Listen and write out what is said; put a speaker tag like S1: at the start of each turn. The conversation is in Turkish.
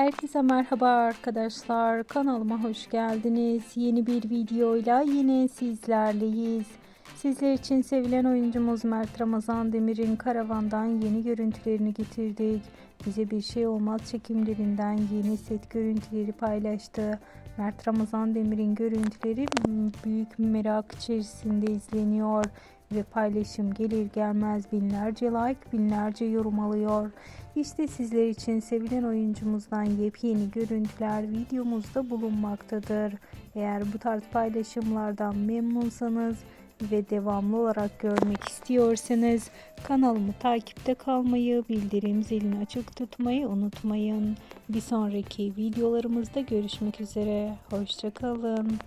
S1: Herkese merhaba arkadaşlar. Kanalıma hoş geldiniz. Yeni bir videoyla yine sizlerleyiz. Sizler için sevilen oyuncumuz Mert Ramazan Demir'in karavandan yeni görüntülerini getirdik. Bize bir şey olmaz çekimlerinden yeni set görüntüleri paylaştı. Mert Ramazan Demir'in görüntüleri büyük merak içerisinde izleniyor ve paylaşım gelir gelmez binlerce like, binlerce yorum alıyor. İşte sizler için sevilen oyuncumuzdan yepyeni görüntüler videomuzda bulunmaktadır. Eğer bu tarz paylaşımlardan memnunsanız ve devamlı olarak görmek istiyorsanız kanalımı takipte kalmayı, bildirim zilini açık tutmayı unutmayın. Bir sonraki videolarımızda görüşmek üzere. Hoşçakalın.